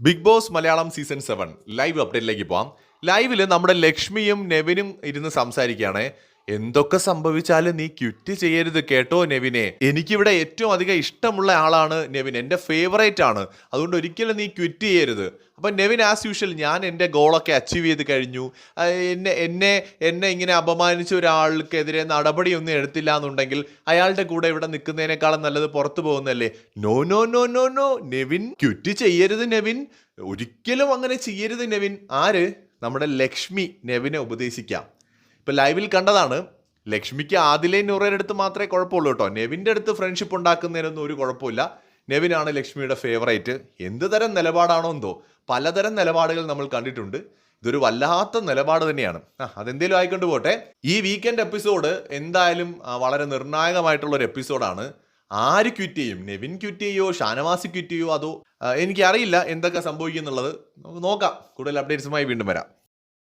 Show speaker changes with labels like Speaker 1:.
Speaker 1: Big Boss Malayalam season seven live അപ്ഡേറ്റിലേക്ക് പോവാം. ലൈവിൽ നമ്മുടെ ലക്ഷ്മിയും നെവിനും ഇരുന്ന് സംസാരിക്കുകയാണ്. എന്തൊക്കെ സംഭവിച്ചാലും നീ ക്വിറ്റ് ചെയ്യരുത് കേട്ടോ നെവിനെ. എനിക്കിവിടെ ഏറ്റവും അധികം ഇഷ്ടമുള്ള ആളാണ് നെവിൻ. എന്റെ ഫേവറേറ്റ് ആണ്. അതുകൊണ്ട് ഒരിക്കലും നീ ക്വിറ്റ് ചെയ്യരുത്. അപ്പം നെവിൻ ആസ് യൂഷ്വൽ ഞാൻ എന്റെ ഗോളൊക്കെ അച്ചീവ് ചെയ്ത് കഴിഞ്ഞു. എന്നെ എന്നെ എന്നെ ഇങ്ങനെ അപമാനിച്ച ഒരാൾക്കെതിരെ നടപടിയൊന്നും എടുത്തില്ല എന്നുണ്ടെങ്കിൽ അയാളുടെ കൂടെ ഇവിടെ നിൽക്കുന്നതിനേക്കാളും നല്ലത് പുറത്തു പോകുന്നല്ലേ no no no no no Nevin quit ചെയ്യരുത് നെവിൻ. ഒരിക്കലും അങ്ങനെ ചെയ്യരുത് നെവിൻ. ആര്? നമ്മുടെ ലക്ഷ്മി നെവിനെ ഉപദേശിക്കാം. ഇപ്പൊ ലൈവിൽ കണ്ടതാണ് ലക്ഷ്മിക്ക് ആദിലെ നൂറയുടെ അടുത്ത് മാത്രമേ കുഴപ്പമുള്ളൂ കേട്ടോ. നെവിന്റെ അടുത്ത് ഫ്രണ്ട്ഷിപ്പ് ഉണ്ടാക്കുന്നതിനൊന്നും ഒരു കുഴപ്പമില്ല. നെവിനാണ് ലക്ഷ്മിയുടെ ഫേവറേറ്റ് എന്ത് തരം നിലപാടാണോ എന്തോ പലതരം നിലപാടുകൾ നമ്മൾ കണ്ടിട്ടുണ്ട്. ഇതൊരു വല്ലാത്ത നിലപാട് തന്നെയാണ്. ആ അതെന്തേലും ആയിക്കൊണ്ട് പോട്ടെ. ഈ വീക്കെൻഡ് എപ്പിസോഡ് എന്തായാലും വളരെ നിർണായകമായിട്ടുള്ള ഒരു എപ്പിസോഡാണ് ആര് ക്വിറ്റ് ചെയ്യും? നെവിൻ ക്വിറ്റ് ചെയ്യോ? ഷാനവാസി ക്വിറ്റ് ചെയ്യോ? അതോ എനിക്കറിയില്ല എന്തൊക്കെ സംഭവിക്കുന്നുള്ളത്. നമുക്ക് നോക്കാം. കൂടുതൽ അപ്ഡേറ്റ്സുമായി വീണ്ടും വരാം.